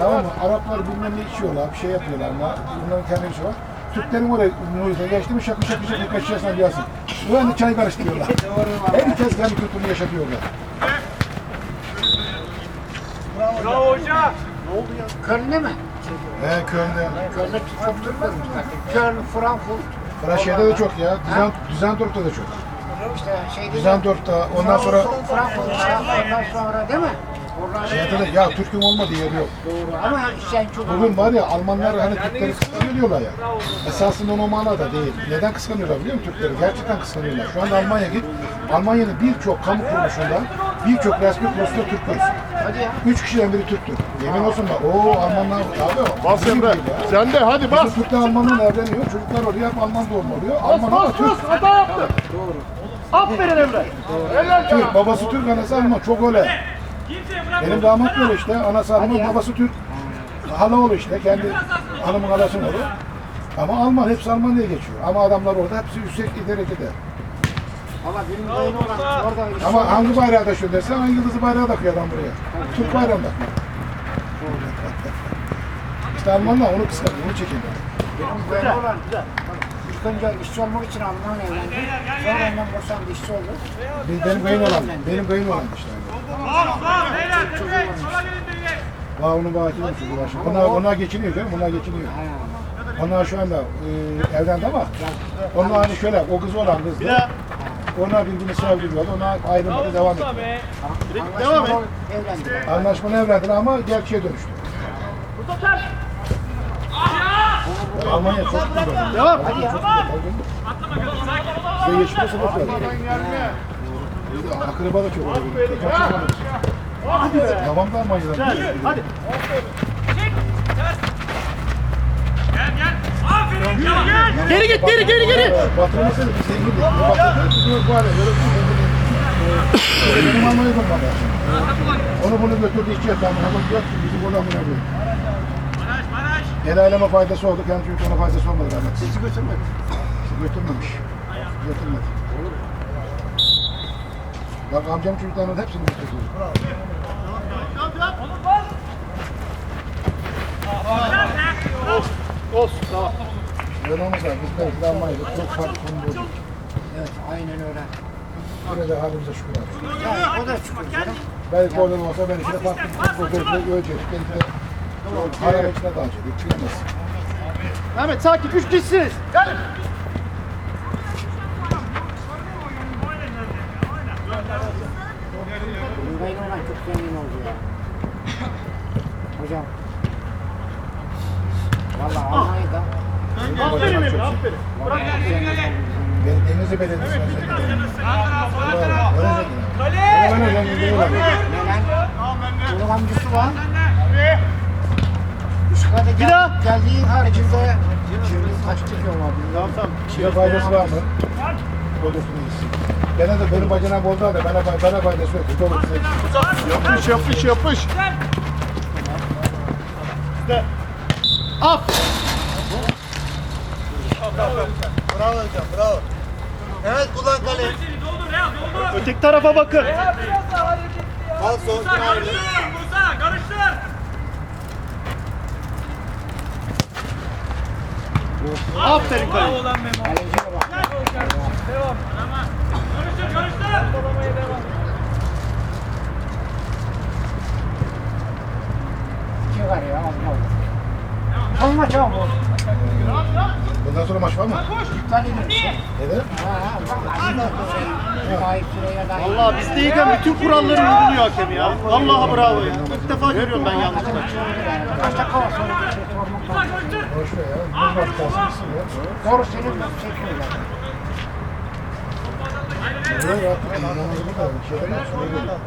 Tamam mı? Araplar bilmem ne içiyorlar, bir şey yapıyorlar ama bunların kendi işi var. Türklerin oraya Nuhiz'e geçti mi şakı şakı şakı kaçırsan diyorsun. Ulan da çay karıştırıyorlar. Herkes kendi kültürünü yaşatıyorlar. Bravo hoca. Köln'de mi? He Köln'de. Köln'de çok Türk varmış. Köln, Frankfurt. Fransa'da da çok ya. Düzen, Düsseldorf'ta da çok. İşte şeyde de- Düsseldorf'ta ondan sonra Frankfurt'ta ondan sonra değil mi? Şeyde de ya Türk'ün olmadığı yer yok. doğru. Ama sen çok Bugün var ya Almanlar hani Türkleri kıskanıyor diyorlar ya. Esasında o manada değil. Neden kıskanıyorlar biliyor musun Türkleri? Gerçekten kıskanıyorlar. Şu anda Almanya git. Almanya'nın birçok kamu kuruluşundan birçok resmi kuruluşta Türk görürsün. Hadi ya. Üç kişiden biri Türktür. Yemin olsun bak. Oo Almanlar abi. Bas Emre. Sen de hadi bas. Türk'le Alman'la evleniyor. Çocuklar oluyor. Hep Alman doğumlu oluyor. Bas Alman ama bas Türk. bas. Hata yaptı. Aferin Emre. Helal Türk. Babası Türk, anası Alman. Çok öyle. Benim damat böyle işte. Anası Alman, babası Türk. Hala oğlu işte. Kendi hanımın halasının oğlu. Ama Alman. Hepsi Alman diye geçiyor. Ama adamlar orada hepsi yüksek derecede. Ama benim dayım olan orada Ama hangi bayrağı taşıyor dersen hangi yıldızı bayrağı takıyor adam buraya. Türk bayrağını takmıyor. işte Almanlar onu kıskanıyor, onu çekiyor. benim dayım olan ilk önce işçi olmak için Alman evlendi. Sonra ondan boşandı işçi oldu. Benim, benim kayın olan, benim kayın olan işte. Vah onu uğraşıyor. Onlar, onlar geçiniyor değil mi? Onlar geçiniyor. Onlar şu anda e, evlendi ama onlar hani şöyle, o kız olan kız da onlar birbirini sevdiriyordu. Onlar ayrılmadı, devam etti. Devam et. Evlendi. Anlaşmalı evlendiler ama gerçeğe dönüştü. Almanya çok güzel. Devam. Hadi ya. Şey geçmiş sebep var. Akraba da çok yaşında? Hadi be. Babam da Almanya'dan. Hadi. Gel gel. Aferin. Gel gel. Geri git geri geri geri. Patronun seni var. Böyle bir zengin. Benim Almanya'da olmadı. Onu bunu götürdü işçi yatağına. Ama yok ki bizim oradan buna koyuyor. El aileme faydası oldu. Kendi çocuklarına faydası olmadı galiba. Sizi götürmedi. Sizi götürmemiş. Götürmedi. Bak amcam çocuklarının hepsini götürdü. Olsun tamam. Böyle olmasa biz belki de Almanya'da çok farklı konuda olduk. Evet aynen öyle. Yine de halimize şükür abi. Ya, o da şükür. Belki orada olsa belki de farklı bir fotoğrafla ölecektik. Belki de dalacaktık. Bilemez. Mehmet sakin. Üç kişisiniz. Gel. Benim dayım olan çok zengin oldu ya. Hocam. Valla Almanya'da Aferin Emre aferin. Vallahi çok zengin oldu. Ben Denizli Belediyesi'ne zengin. Sağ taraf sağ taraf. Öyle zengin. Kale. Öyle zengin Üsküdar'da Bir daha. gel, geldiğin kaç çıkıyor var Tamam tamam. Size faydası var mı? Odasına gitsin. Gene de benim bacanam oldu da bana, bana faydası yok. Gitsin. Yapış yapış yapış. İşte. Aferin. Bravo hocam, bravo. Evet, kullan kaleyi. Seni doldur ya doldur. Öteki tarafa bakın. Al son Aferin Bravo kale. lan Memo. Kaleciye bak. Devam. Tamam. Karıştır karıştır. İki var ya Allah Allah. Son maç ama bu. Bundan sonra maç var mı? İptal edilmiş. Şey. Da. Valla bizdeyken bütün kuralları uyguluyor hakem ya. Vallahi bravo ya. İlk defa görüyorum ben yalnız maçı. Kaç dakika var sonra şey. Boş ver ya. Maç. Doğru senin çekiyorlar. Böyle artık inanılmaz da bir şeyler yok.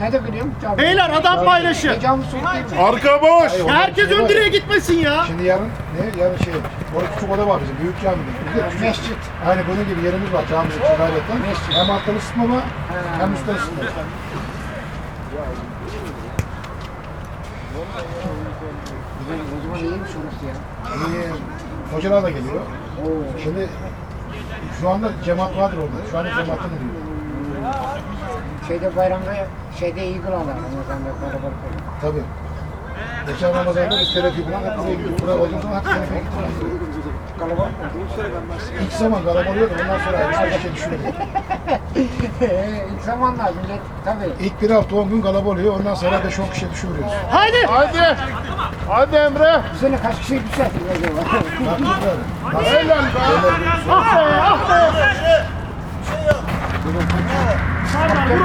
Ne de biliyorum? Tabii. Beyler adam paylaşı. Heyecanlı soğuk değil mi? Arka boş. Herkes ön direğe gitmesin ya. Şimdi yarın ne? Yarın şey, orada küçük oda var bizim, büyük camide. Bizde küçük- Mescit. Aynı bunun gibi yerimiz var camide için gayretten. Hem alttan ısıtma var, hem üstten ısıtma var. Güzel, o zaman iyiymiş orası ya. Hocalar da geliyor. Oo. Şimdi şu anda cemaat vardır orada. Şu anda cemaatten oluyor. Şeyde bayramda şeyde iyi kılarlar. Ramazan'da kalabalık olur. Tabii. Geçen Ramazan'da biz terapi falan hep buraya gidiyorduk. Buraya olduğum zaman hep terapiye gittik. Kalabalık mı? İlk zaman kalabalık oluyordu. Ondan sonra başa düşüyordu. Ee, İlk zamanlar millet tabii. İlk bir hafta 10 gün kalabalık oluyor. Ondan sonra 5-10 kişiye düşürüyoruz. Haydi. Hadi. Hadi Emre. Bu sene kaç kişi düşersin acaba? Bak güzel. Helal be. Ah be ah be. Şey buraya